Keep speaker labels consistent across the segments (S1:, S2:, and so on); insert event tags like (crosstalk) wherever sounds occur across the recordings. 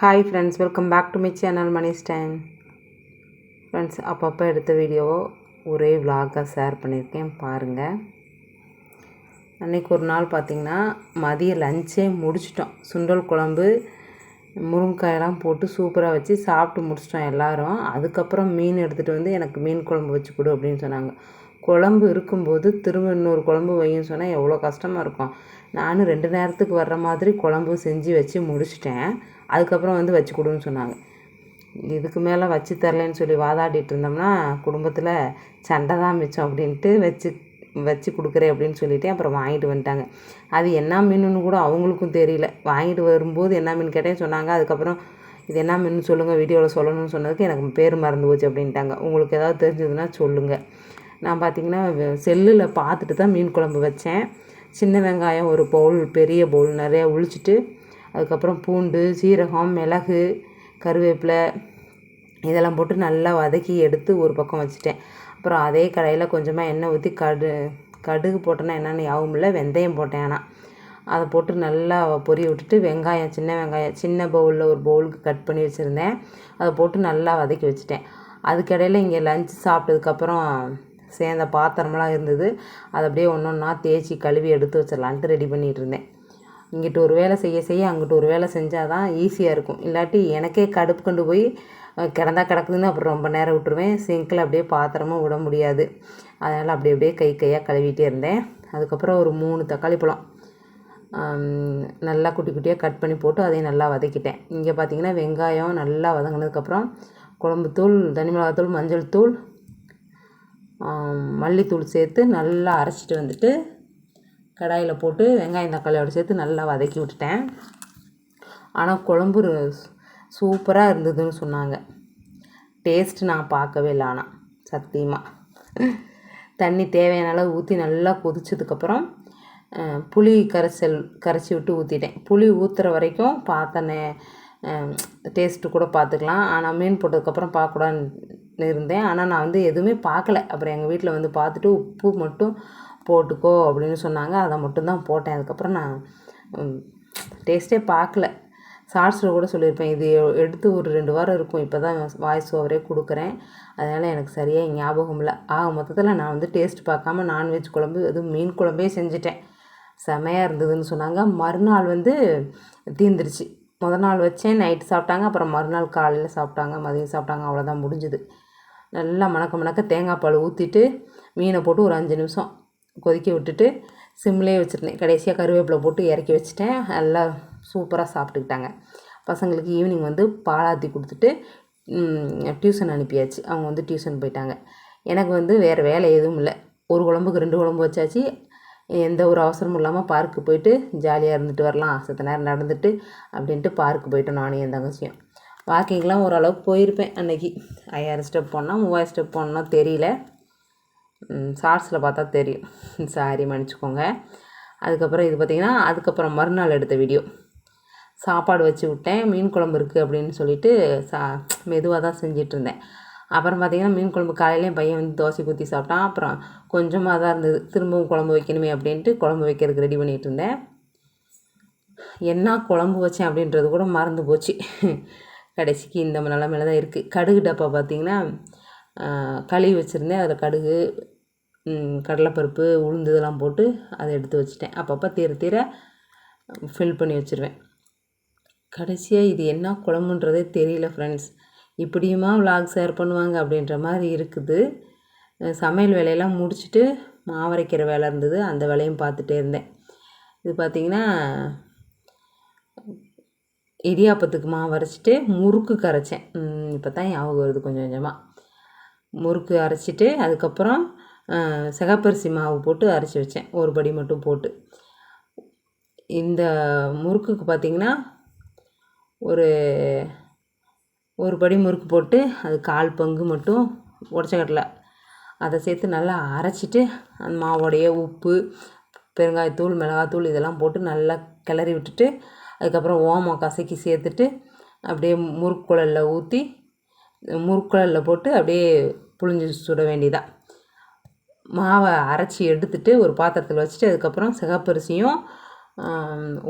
S1: Hi friends welcome back to my channel Mani time friends அப்பப்போ எடுத்த வீடியோவை ஒரே விலாகாக ஷேர் பண்ணியிருக்கேன் பாருங்கள் அன்றைக்கி ஒரு நாள் பார்த்திங்கன்னா மதிய லஞ்சே முடிச்சிட்டோம். சுண்டல் குழம்பு முருங்காயெல்லாம் போட்டு சூப்பராக வச்சு சாப்பிட்டு முடிச்சிட்டோம் எல்லோரும். அதுக்கப்புறம் மீன் எடுத்துகிட்டு வந்து எனக்கு மீன் குழம்பு வச்சு கொடு அப்படின்னு சொன்னாங்க. குழம்பு இருக்கும்போது திரும்ப இன்னொரு குழம்பு வையும் சொன்னால் எவ்வளோ கஷ்டமாக இருக்கும். நானும் ரெண்டு நேரத்துக்கு வர்ற மாதிரி குழம்பு செஞ்சு வச்சு முடிச்சிட்டேன். அதுக்கப்புறம் வந்து வச்சு கொடுன்னு சொன்னாங்க. இதுக்கு மேலே வச்சு தரலன்னு சொல்லி வாதாடிட்டு இருந்தோம்னா குடும்பத்தில் சண்டை தான் மிச்சம் அப்படின்ட்டு வச்சு வச்சு கொடுக்குறேன் அப்படின்னு சொல்லிவிட்டு அப்புறம் வாங்கிட்டு வந்துட்டாங்க. அது என்ன மீனுன்னு கூட அவங்களுக்கும் தெரியல. வாங்கிட்டு வரும்போது என்ன மீன் கேட்டேன் சொன்னாங்க. அதுக்கப்புறம் இது என்ன மீன் சொல்லுங்கள் வீடியோவில் சொல்லணும்னு சொன்னதுக்கு எனக்கு பேர் மறந்து போச்சு அப்படின்ட்டாங்க. உங்களுக்கு ஏதாவது தெரிஞ்சதுன்னா சொல்லுங்கள் நான் பார்த்திங்கன்னா செல்லில் பார்த்துட்டு தான் மீன் குழம்பு வச்சேன். சின்ன வெங்காயம் ஒரு பவுல் பெரிய பவுல் நிறையா உழிச்சிட்டு அதுக்கப்புறம் பூண்டு சீரகம் மிளகு கருவேப்பிலை இதெல்லாம் போட்டு நல்லா வதக்கி எடுத்து ஒரு பக்கம் வச்சுட்டேன். அப்புறம் அதே கடையில் கொஞ்சமாக எண்ணெய் ஊற்றி கடு கடுகு போட்டேன்னா என்னென்னு யாவும் இல்லை வெந்தயம் போட்டேன் ஆனால் அதை போட்டு நல்லா பொரிய விட்டுட்டு வெங்காயம் சின்ன வெங்காயம் சின்ன பவுலில் ஒரு பவுலுக்கு கட் பண்ணி வச்சுருந்தேன். அதை போட்டு நல்லா வதக்கி வச்சுட்டேன். அதுக்கிடையில் இங்கே லஞ்ச் சாப்பிட்டதுக்கப்புறம் சேர்ந்த பாத்திரமெல்லாம் இருந்தது. அதை அப்படியே ஒன்று ஒன்றா தேய்ச்சி கழுவி எடுத்து வச்சிடலான்ட்டு ரெடி பண்ணிகிட்டு இருந்தேன். இங்கிட்டு ஒரு வேலை செய்ய செய்ய அங்கிட்டு ஒரு வேலை செஞ்சால் தான் ஈஸியாக இருக்கும். இல்லாட்டி எனக்கே கடுப்பு கொண்டு போய் கிடந்தா கிடக்குதுன்னு அப்புறம் ரொம்ப நேரம் விட்டுருவேன். சிங்கில் அப்படியே பாத்திரமும் விட முடியாது. அதனால் அப்படி அப்படியே கை கையாக கழுவிட்டே இருந்தேன். அதுக்கப்புறம் ஒரு மூணு தக்காளி பழம் நல்லா குட்டி குட்டியாக கட் பண்ணி போட்டு அதையும் நல்லா வதக்கிட்டேன். இங்கே பார்த்தீங்கன்னா வெங்காயம் நல்லா வதங்கினதுக்கப்புறம் குழம்புத்தூள் தனி மிளகாத்தூள் மஞ்சள் தூள் மல்லித்தூள் சேர்த்து நல்லா அரைச்சிட்டு வந்துட்டு கடாயில் போட்டு வெங்காயம் தக்காளியோடு சேர்த்து நல்லா வதக்கி விட்டுட்டேன். ஆனால் குழம்பு சூப்பராக இருந்ததுன்னு சொன்னாங்க. டேஸ்ட் நான் பார்க்கவே இல்லை ஆனால் சத்தியமாக தண்ணி தேவையான அளவு ஊற்றி நல்லா கொதிச்சதுக்கப்புறம் புளி கரைசல் கரைச்சி விட்டு ஊற்றிட்டேன் புளி ஊற்றுற வரைக்கும் பார்த்தனே டேஸ்ட்டு கூட பார்த்துக்கலாம். ஆனால் மீன் போட்டதுக்கப்புறம் பார்க்கக்கூடாதுன்னு இருந்தேன். ஆனால் நான் வந்து எதுவுமே பார்க்கல அப்புறம் எங்கள் வீட்டில் வந்து பார்த்துட்டு உப்பு மட்டும் போட்டுக்கோ அப்படின்னு சொன்னாங்க. அதை மட்டும்தான் போட்டேன். அதுக்கப்புறம் நான் டேஸ்ட்டே பார்க்கல ஷார்ட்ஸில் கூட சொல்லியிருப்பேன் இது எடுத்து ஒரு ரெண்டு வாரம் இருக்கும். இப்போ தான் வாய்ஸ் ஓவரே கொடுக்குறேன். அதனால் எனக்கு சரியாக ஞாபகம் இல்லை. ஆக மொத்தத்தில் நான் வந்து டேஸ்ட் பார்க்காம நான்வெஜ் குழம்பு எதுவும் மீன் குழம்பே செஞ்சுட்டேன். செமையாக இருந்ததுன்னு சொன்னாங்க. மறுநாள் வந்து தீந்துருச்சு. முதல் நாள் வச்சேன். நைட்டு சாப்பிட்டாங்க. அப்புறம் மறுநாள் காலையில் சாப்பிட்டாங்க. மதியம் சாப்பிட்டாங்க. அவ்வளோதான் முடிஞ்சுது. நல்லா மணக்க மணக்க தேங்காய் பால் ஊற்றிட்டு மீனை போட்டு ஒரு அஞ்சு நிமிஷம் கொதிக்க விட்டுட்டு சிம்லேயே வச்சுருந்தேன். கடைசியாக கருவேப்பிலை போட்டு இறக்கி வச்சுட்டேன். நல்லா சூப்பராக சாப்பிட்டுக்கிட்டாங்க. பசங்களுக்கு ஈவினிங் வந்து பாலாத்தி கொடுத்துட்டு டியூஷன் அனுப்பியாச்சு. அவங்க வந்து டியூஷன் போயிட்டாங்க. எனக்கு வந்து வேறு வேலை எதுவும் இல்லை. ஒரு குழம்புக்கு ரெண்டு குழம்பு வச்சாச்சு. எந்த ஒரு அவசரமும் இல்லாமல் பார்க்கு போயிட்டு ஜாலியாக இருந்துட்டு வரலாம். சத்த நேரம் நடந்துட்டு அப்படின்ட்டு பார்க்கு போயிட்டோம் நானும் என் தங்கச்சியும். வாக்கிங்லாம் ஓரளவுக்கு போயிருப்பேன் அன்றைக்கி ஐயாயிரம் ஸ்டெப் போனால் மூவாயிரம் ஸ்டெப் போனோன்னா தெரியல. ஷார்ட்ஸில் பார்த்தா தெரியும். (laughs) சாரி மன்னிச்சிக்கோங்க. அதுக்கப்புறம் இது பார்த்திங்கன்னா அதுக்கப்புறம் மறுநாள் எடுத்த வீடியோ சாப்பாடு வச்சு விட்டேன் மீன் குழம்பு இருக்குது அப்படின்னு சொல்லிட்டு சா மெதுவாக தான் செஞ்சிட்ருந்தேன் அப்புறம் பார்த்திங்கன்னா மீன் குழம்பு காலையிலேயும் பையன் வந்து தோசை ஊற்றி சாப்பிட்டான். அப்புறம் கொஞ்சமாக தான் இருந்தது. திரும்பவும் குழம்பு வைக்கணுமே அப்படின்ட்டு குழம்பு வைக்கிறதுக்கு ரெடி பண்ணிகிட்டு இருந்தேன். என்ன குழம்பு வச்சேன் அப்படின்றது கூட மறந்து போச்சு. (laughs) கடைசிக்கு இந்த நிலமையில தான் இருக்குது கடுகு டப்பா பார்த்திங்கன்னா கழுவி வச்சுருந்தேன். அதில் கடுகு கடலைப்பருப்பு உளுந்து இதெல்லாம் போட்டு அதை எடுத்து வச்சுட்டேன். அப்பப்போ தீர தீர ஃபில் பண்ணி வச்சுருவேன். கடைசியாக இது என்ன குழம்புன்றதே தெரியல ஃப்ரெண்ட்ஸ் இப்படியுமா விலாக் ஷேர் பண்ணுவாங்க அப்படின்ற மாதிரி இருக்குது. சமையல் வேலையெல்லாம் முடிச்சுட்டு மாவரைக்கிற வேலை இருந்தது. அந்த வேலையும் பார்த்துட்டே இருந்தேன். இது பார்த்திங்கன்னா இடியாப்பத்துக்கு மாவு அரைச்சிட்டு முறுக்கு கரைச்சேன். இப்போ தான் ஞாபகம் வருது கொஞ்சம் கொஞ்சமாக முறுக்கு அரைச்சிட்டு அதுக்கப்புறம் சிகப்பரிசி மாவு போட்டு அரைச்சி வச்சேன். ஒரு படி மட்டும் போட்டு. இந்த முறுக்குக்கு பார்த்திங்கன்னா ஒரு ஒரு படி முறுக்கு போட்டு அது கால் பங்கு மட்டும் உடச்சக்கடலை. அதை சேர்த்து நல்லா அரைச்சிட்டு அந்த மாவோடைய உப்பு பெருங்காயத்தூள் மிளகாத்தூள் இதெல்லாம் போட்டு நல்லா கிளறி விட்டுட்டு அதுக்கப்புறம் ஓமம் கசக்கி சேர்த்துட்டு அப்படியே முறுக்குழலில் ஊற்றி முறுக்குழலில் போட்டு அப்படியே புழிஞ்சு சுட வேண்டியதான் மாவை அரைச்சி எடுத்துட்டு ஒரு பாத்திரத்தில் வச்சுட்டு அதுக்கப்புறம் சிகப்பரிசியும்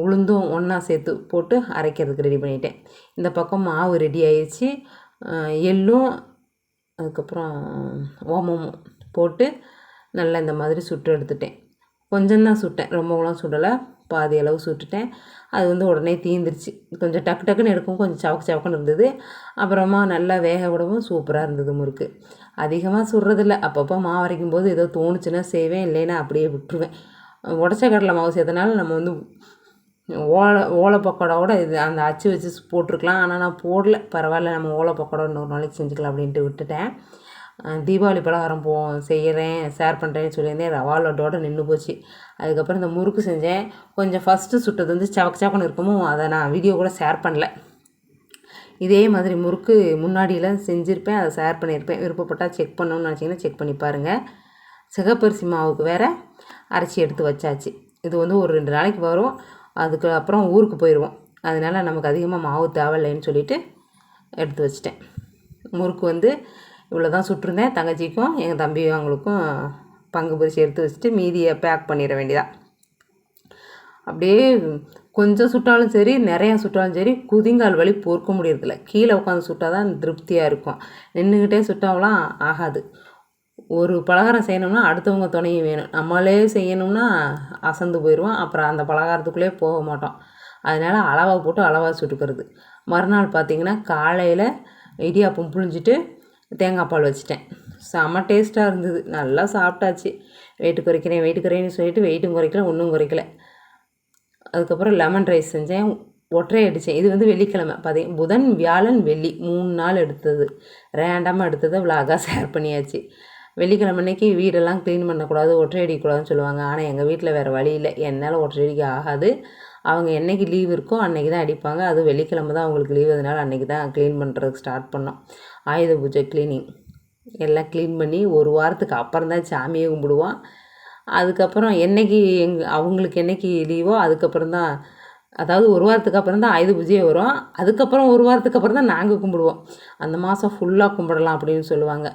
S1: உளுந்தும் ஒன்றா சேர்த்து போட்டு அரைக்கிறதுக்கு ரெடி பண்ணிட்டேன். இந்த பக்கம் மாவு ரெடி ஆயிடுச்சு எள்ளும் அதுக்கப்புறம் ஓமமும் போட்டு நல்லா இந்த மாதிரி சுட்டு எடுத்துட்டேன். கொஞ்சம்தான் சுட்டேன். ரொம்பலாம் சுடலை. பாதி அளவு சுட்டுட்டேன். அது வந்து உடனே தீந்துருச்சு. கொஞ்சம் டக்கு டக்குன்னு எடுக்கும் கொஞ்சம் சவக்கு சவக்குன்னு இருந்தது. அப்புறமா நல்லா வேக விடவும் சூப்பராக இருந்தது முறுக்கு. அதிகமாக சுடுறதில்ல. அப்பப்போ மாவு அரைக்கும் போது ஏதோ தோணுச்சுன்னா செய்வேன். இல்லைன்னா அப்படியே விட்டுருவேன். உடச்ச கடலை மாவு சேர்த்தனால நம்ம வந்து ஓலை ஓலை பக்கோடாவோட இது அந்த அச்சு வச்சு போட்டிருக்கலாம். ஆனால் நான் போடல. பரவாயில்ல. நம்ம ஓலை பக்கோடா இன்னொரு நாளைக்கு செஞ்சுக்கலாம் அப்படின்ட்டு விட்டுட்டேன். தீபாவளி பலகாரம் போ செய்கிறேன் ஷேர் பண்ணுறேன்னு சொல்லியிருந்தேன். ரவா லட்டோட நின்று போச்சு. அதுக்கப்புறம் இந்த முறுக்கு செஞ்சேன். கொஞ்சம் ஃபஸ்ட்டு சுட்டது வந்து சவக்கு சவக்குன்னு இருக்கமும் அதை நான் வீடியோ கூட ஷேர் பண்ணல. இதே மாதிரி முறுக்கு முன்னாடியெலாம் செஞ்சுருப்பேன் அதை ஷேர் பண்ணியிருப்பேன். விருப்பப்பட்டால் செக் பண்ணணும்னு நினச்சிங்கன்னா செக் பண்ணி பாருங்கள் சிகப்பரிசி மாவுக்கு வேறு அரைச்சி எடுத்து வச்சாச்சு. இது வந்து ஒரு ரெண்டு நாளைக்கு வரும். அதுக்கு அப்புறம் ஊருக்கு போயிடுவோம் அதனால் நமக்கு அதிகமாக மாவு தேவையில்லைன்னு சொல்லிவிட்டு எடுத்து வச்சிட்டேன். முறுக்கு வந்து இவ்வளோ தான் சுட்டிருந்தேன். தங்கச்சிக்கும் எங்கள் தம்பி அவங்களுக்கும் பங்கு பிரித்து எடுத்து வச்சுட்டு மீதியை பேக் பண்ணிட வேண்டியதான் அப்படியே கொஞ்சம் சுட்டாலும் சரி நிறையா சுட்டாலும் சரி குதிங்கால் வலி பொறுக்க முடியறதில்ல. கீழே உட்காந்து சுட்டால் தான் திருப்தியாக இருக்கும். நின்றுக்கிட்டே சுட்டாவெலாம் ஆகாது. ஒரு பலகாரம் செய்யணும்னா அடுத்தவங்க துணையும் வேணும். நம்மளே செய்யணும்னா அசந்து போயிடுவோம். அப்புறம் அந்த பலகாரத்துக்குள்ளே போக மாட்டோம். அதனால் அளவாக போட்டு அளவாக சுட்டுக்கிறது. மறுநாள் பார்த்திங்கன்னா காலையில் இடியாப்பம் புழிஞ்சிட்டு தேங்காய் பால் வச்சுட்டேன். செம்ம டேஸ்ட்டாக இருந்தது. நல்லா சாப்பிட்டாச்சு. வெயிட்டு குறைக்கிறேன் வெயிட்டு குறைன்னு சொல்லிட்டு வெயிட்டும் குறைக்கல ஒன்றும் குறைக்கல. அதுக்கப்புறம் லெமன் ரைஸ் செஞ்சேன். ஒற்றை அடித்தேன் இது வந்து வெள்ளிக்கிழமை. பதி புதன் வியாழன் வெள்ளி மூணு நாள் எடுத்தது. ரேண்டமாக எடுத்ததை விலாகாக ஷேர் பண்ணியாச்சு. வெள்ளிக்கிழமை அன்னைக்கு வீடெல்லாம் க்ளீன் பண்ணக்கூடாது ஒற்றை அடிக்கக்கூடாதுன்னு சொல்லுவாங்க. ஆனால் எங்கள் வீட்டில் வேறு வழி இல்லை. என்னால் ஒற்றை அடிக்க ஆகாது. அவங்க என்றைக்கு லீவ் இருக்கோ அன்றைக்கி தான் அடிப்பாங்க. அதுவும் வெள்ளிக்கிழமை தான் அவங்களுக்கு லீவ் அதனால் அன்றைக்கி தான் க்ளீன் பண்ணுறதுக்கு ஸ்டார்ட் பண்ணோம். ஆயுத பூஜை க்ளீனிங் எல்லாம் க்ளீன் பண்ணி ஒரு வாரத்துக்கு அப்புறம் தான் சாமியை கும்பிடுவோம். அதுக்கப்புறம் என்றைக்கு எங் அவங்களுக்கு என்றைக்கு லீவோ அதுக்கப்புறம் தான் அதாவது ஒரு வாரத்துக்கு அப்புறம் தான் ஆயுத பூஜையே வரும். அதுக்கப்புறம் ஒரு வாரத்துக்கு அப்புறம் தான் நாங்கள் கும்பிடுவோம். அந்த மாதம் ஃபுல்லாக கும்பிடலாம் அப்படின்னு சொல்லுவாங்க.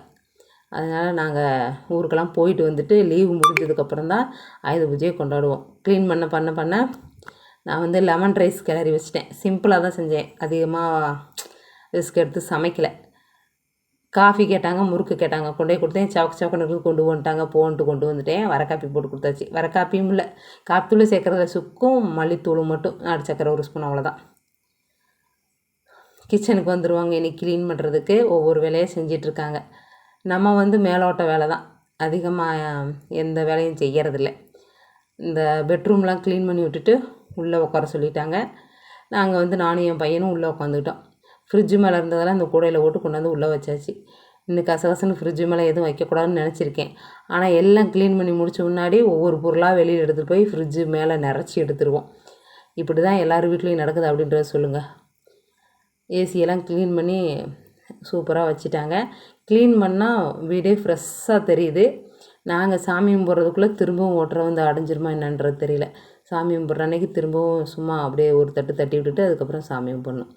S1: அதனால் நாங்கள் ஊருக்கெல்லாம் போயிட்டு வந்துட்டு லீவு முடிஞ்சதுக்கப்புறம் தான் ஆயுத பூஜையை கொண்டாடுவோம். க்ளீன் பண்ண பண்ண பண்ண நான் வந்து லெமன் ரைஸ் கிளறி வச்சிட்டேன். சிம்பிளாக தான் செஞ்சேன். அதிகமாக ரிஸ்க் எடுத்து சமைக்கலை. காஃபி கேட்டாங்க முறுக்கு கேட்டாங்க கொண்டே கொடுத்தேன். சவக்கு சவக்கனுக்கு கொண்டு வந்துட்டாங்க போன்ட்டு கொண்டு வந்துட்டேன். வர காப்பி போட்டு கொடுத்தாச்சு. வர காப்பியும் இல்லை. காப்பித்தூள் சேர்க்குறதுல சுக்கும் மல்லித்தூளும் மட்டும். நாட்டு சக்கரை ஒரு ஸ்பூன் அவ்வளோதான் கிச்சனுக்கு வந்துடுவாங்க இன்றைக்கி க்ளீன் பண்ணுறதுக்கு ஒவ்வொரு வேலையை செஞ்சிட்ருக்காங்க நம்ம வந்து மேலோட்ட வேலை தான். அதிகமாக எந்த வேலையும் செய்கிறதில்ல இந்த பெட்ரூம்லாம் க்ளீன் பண்ணி விட்டுட்டு உள்ளே உட்கார சொல்லிட்டாங்க. நாங்கள் வந்து நானும் என் பையனும் உள்ளே உட்காந்துக்கிட்டோம். ஃப்ரிட்ஜு மேலே இருந்ததெல்லாம் அந்த கூடையில் போட்டு கொண்டாந்து உள்ளே வச்சாச்சு. இன்னும் கசகசன்னு ஃப்ரிட்ஜு மேலே எதுவும் வைக்கக்கூடாதுன்னு நினச்சிருக்கேன். ஆனால் எல்லாம் க்ளீன் பண்ணி முடித்த முன்னாடி ஒவ்வொரு பொருளாக வெளியில் எடுத்துகிட்டு போய் ஃப்ரிட்ஜு மேலே நிறச்சி எடுத்துருவோம். இப்படி தான் எல்லோரும் வீட்லேயும் நடக்குது அப்படின்றத சொல்லுங்கள் ஏசியெல்லாம் க்ளீன் பண்ணி சூப்பராக வச்சுட்டாங்க. க்ளீன் பண்ணால் வீடே ஃப்ரெஷ்ஷாக தெரியுது. நாங்கள் சாமி கும்பிட்றதுக்குள்ளே திரும்பவும் ஓட்டுற வந்து அடைஞ்சிருமா என்னன்றது தெரியல. சாமி கும்பிட்ற அன்னைக்கு திரும்பவும் சும்மா அப்படியே ஒரு தட்டு தட்டி விட்டுட்டு அதுக்கப்புறம் சாமி கும்பிட்ணும்.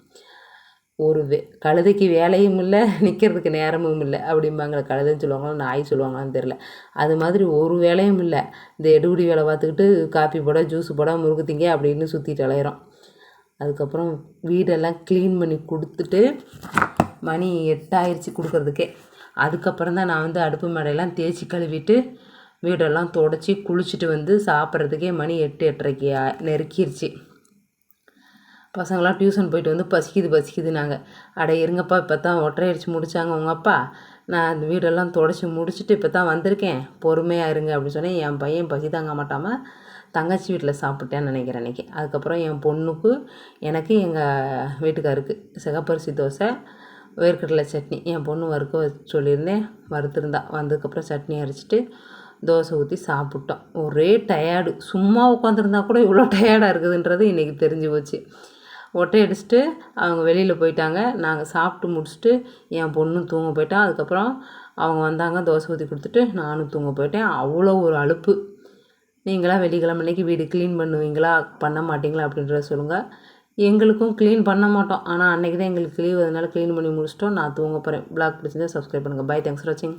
S1: ஒரு வே கழுதைக்கு வேலையும் இல்லை நிற்கிறதுக்கு நேரமும் இல்லை அப்படிம்பாங்க. கழுதைன்னு சொல்லுவாங்களோ நாய் சொல்லுவாங்களான்னு தெரில அது மாதிரி ஒரு வேலையும் இல்லை. இந்த எடுபடி வேலை பார்த்துக்கிட்டு காப்பி போட ஜூஸ் போட முறுக்கு திங்க அப்படின்னு சுற்றிட்டு அலையிறோம். அதுக்கப்புறம் வீடெல்லாம் க்ளீன் பண்ணி கொடுத்துட்டு மணி எட்டாயிருச்சு கொடுக்குறதுக்கே. அதுக்கப்புறம் தான் நான் வந்து அடுப்பு மேடையெல்லாம் தேய்ச்சி கழுவிட்டு வீடெல்லாம் துடச்சி குளிச்சுட்டு வந்து சாப்பிட்றதுக்கே மணி எட்டு எட்டரைக்கு நெருக்கிருச்சு. பசங்களாம் டியூஷன் போயிட்டு வந்து பசிக்குது பசிக்குது நாங்கள் அட இருங்கப்பா இப்போ தான் ஒற்றை அடித்து முடித்தாங்க உங்கள் அப்பா. நான் அந்த வீடெல்லாம் தொடச்சி முடிச்சுட்டு இப்போ தான் வந்திருக்கேன். பொறுமையாக இருங்க அப்படின்னு சொன்னேன். என் பையன் பசி தாங்க மாட்டாமல் தங்கச்சி வீட்டில் சாப்பிட்டேன்னு நினைக்கிறேன் அன்றைக்கி அதுக்கப்புறம் என் பொண்ணுக்கு எனக்கு எங்கள் வீட்டுக்காருக்கு சிகப்பரிசி தோசை வேர்க்கடலை சட்னி என் பொண்ணு வறுக்க சொல்லியிருந்தேன். வறுத்துருந்தா. வந்ததுக்கப்புறம் சட்னி அரைச்சிட்டு தோசை ஊற்றி சாப்பிட்டோம். ஒரே டயர்டு சும்மா உட்காந்துருந்தா கூட இவ்வளோ டயர்டாக இருக்குதுன்றது இன்றைக்கி தெரிஞ்சு போச்சு. ஒட்டை அடிச்சுட்டு அவங்க வெளியில் போயிட்டாங்க. நாங்கள் சாப்பிட்டு முடிச்சுட்டு என் பொண்ணும் தூங்க போயிட்டான் அதுக்கப்புறம் அவங்க வந்தாங்க. தோசை ஊற்றி கொடுத்துட்டு நானும் தூங்க போயிட்டேன். அவ்வளோ ஒரு அலுப்பு. நீங்களாம் வெள்ளிக்கிழமை அன்னைக்கு வீடு க்ளீன் பண்ணுவீங்களா? பண்ண மாட்டிங்களா? அப்படின்றத சொல்லுங்கள் எங்களுக்கும் க்ளீன் பண்ண மாட்டோம். ஆனால் அன்றைக்கி தான் எங்களுக்கு லீவ் அதனால் க்ளீன் பண்ணி முடிச்சிட்டோம். நான் தூங்க போகிறேன் பிளாக் பிடிச்சிருந்தா சப்ஸ்கிரைப் பண்ணுங்கள் பை தேங்க்ஸ் ஃபார் வாட்சிங்